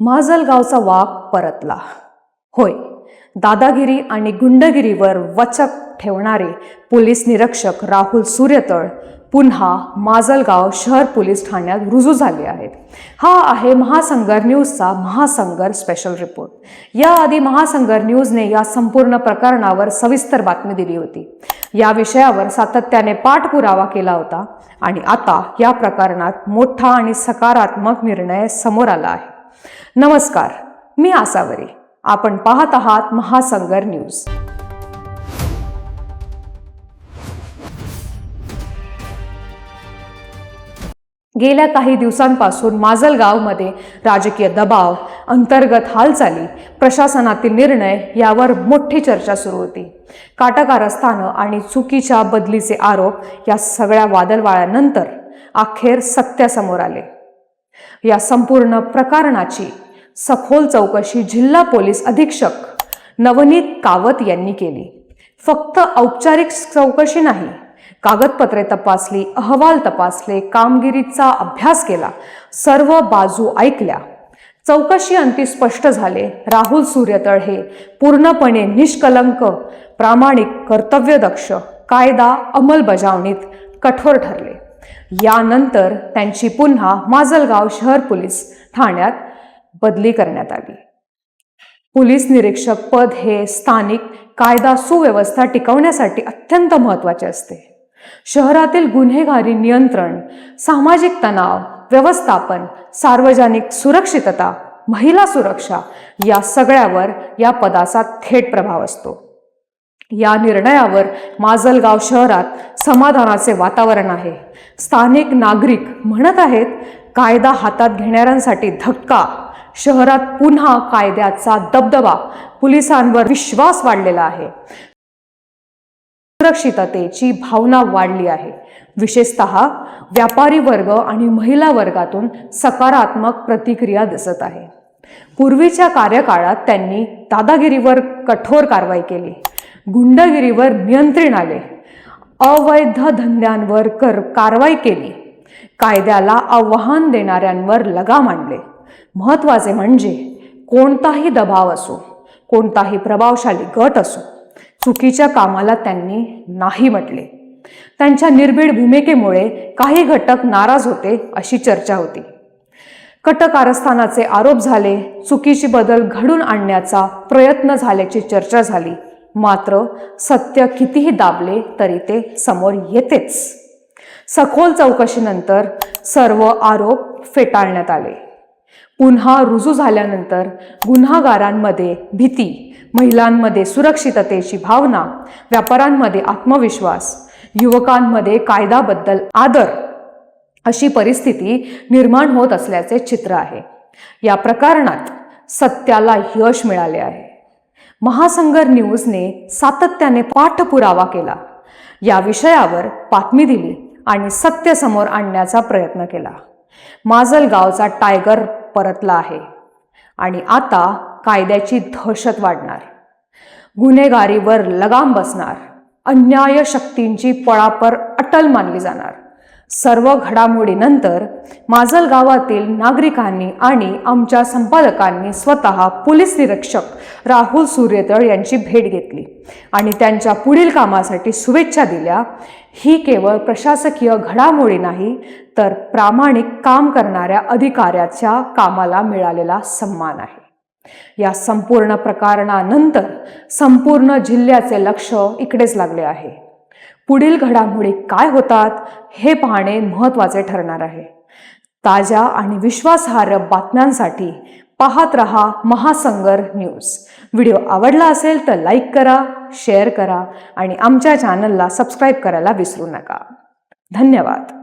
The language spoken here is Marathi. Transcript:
माजलगावचा वाघ परतला. होय दादागिरी आणि गुंडगिरीवर वचक ठेवणारे पोलीस निरीक्षक राहुल सूर्यतळ पुन्हा माजलगाव शहर पोलीस ठाण्यात रुजू झाले आहेत. हा आहे महासंगर न्यूजचा महासंगर स्पेशल रिपोर्ट याआधी महासंगर न्यूजने या संपूर्ण प्रकरणावर सविस्तर बातमी दिली होती. या विषयावर सातत्याने पाठपुरावा केला होता आणि आता या प्रकरणात मोठा आणि सकारात्मक निर्णय समोर आला आहे. नमस्कार मी आसावरी. आपण पाहत आहात महासंगर न्यूज. गेल्या काही दिवसांपासून माजलगावमध्ये राजकीय दबाव अंतर्गत हालचाली प्रशासनातील निर्णय यावर मोठी चर्चा सुरू होती. काटाकारस्थानं आणि चुकीच्या बदलीचे आरोप या सगळ्या वादळवाळ्यानंतर अखेर सत्यासमोर आले. या संपूर्ण प्रकरणाची सखोल चौकशी जिल्हा पोलीस अधीक्षक नवनीत कावत यांनी केली. फक्त औपचारिक चौकशी नाही कागदपत्रे तपासली अहवाल तपासले कामगिरीचा अभ्यास केला सर्व बाजू ऐकल्या. चौकशी अंती स्पष्ट झाले. राहुल सूर्यतळ हे पूर्णपणे निष्कलंक प्रामाणिक कर्तव्यदक्ष कायदा अंमलबजावणीत कठोर ठरले. यानंतर त्यांची पुन्हा माजलगाव शहर पोलीस ठाण्यात बदली करण्यात आली. पोलीस निरीक्षक पद हे स्थानिक कायदा सुव्यवस्था टिकवण्यासाठी अत्यंत महत्त्वाचे असते. शहरातील गुन्हेगारी नियंत्रण सामाजिक तणाव व्यवस्थापन सार्वजनिक सुरक्षितता महिला सुरक्षा या सगळ्यावर या पदाचा थेट प्रभाव असतो. या निर्णयावर माजलगाव शहरात समाधानाचे वातावरण आहे. स्थानिक नागरिक म्हणत आहेत कायदा हातात घेणाऱ्यांसाठी धक्का. शहरात पुन्हा कायद्याचा दबदबा. पोलिसांवर विश्वास वाढलेला आहे. सुरक्षिततेची भावना वाढली आहे. विशेषत व्यापारी वर्ग आणि महिला वर्गातून सकारात्मक प्रतिक्रिया दिसत आहे. पूर्वीच्या कार्यकाळात त्यांनी दादागिरीवर कठोर कारवाई केली. गुंडगिरीवर नियंत्रण आले. अवैध धंद्यांवर कर कारवाई केली. कायद्याला आव्हान देणाऱ्यांवर लगाम आणले. महत्त्वाचे म्हणजे कोणताही दबाव असो कोणताही प्रभावशाली गट असो चुकीच्या कामाला त्यांनी नाही म्हटले. त्यांच्या निर्भीड भूमिकेमुळे काही घटक नाराज होते अशी चर्चा होती. कटकारस्थानाचे आरोप झाले चुकीची बदल घडून आणण्याचा प्रयत्न झाल्याची चर्चा झाली. मात्र सत्य कितीही दाबले तरी ते समोर येतेच. सखोल चौकशीनंतर सर्व आरोप फेटाळण्यात आले. पुन्हा रुजू झाल्यानंतर गुन्हागारांमध्ये भीती महिलांमध्ये सुरक्षिततेची भावना व्यापाऱ्यांमध्ये आत्मविश्वास युवकांमध्ये कायदाबद्दल आदर अशी परिस्थिती निर्माण होत असल्याचे चित्र आहे. या प्रकरणात सत्याला यश मिळाले आहे. महासंगर न्यूजने सातत्याने पाठपुरावा केला. या विषयावर बातमी दिली आणि सत्य समोर आणण्याचा प्रयत्न केला. माजलगावचा टायगर परतला आहे आणि आता कायद्याची दहशत वाढणार. गुन्हेगारीवर लगाम बसणार. अन्याय शक्तींची पळापर अटल मानली जाणार. सर्व घडामोडीनंतर माजल गावातील नागरिकांनी आणि आमच्या संपादकांनी स्वतः पोलीस निरीक्षक राहुल सूर्यतळ यांची भेट घेतली आणि त्यांच्या पुढील कामासाठी शुभेच्छा दिल्या. ही केवळ प्रशासकीय घडामोडी नाही तर प्रामाणिक काम करणाऱ्या अधिकाऱ्याच्या कामाला मिळालेला सन्मान आहे. या संपूर्ण प्रकरणानंतर संपूर्ण जिल्ह्याचे लक्ष इकडेच लागले आहे. पुढील घडामोडी काय होतात हे पाहणे महत्त्वाचे ठरणार आहे. ताज्या आणि विश्वासार्ह बातम्यांसाठी पाहत रहा महासंगर न्यूज. व्हिडिओ आवडला असेल तर लाईक करा शेअर करा आणि आमच्या चॅनलला सबस्क्राईब करायला विसरू नका. धन्यवाद.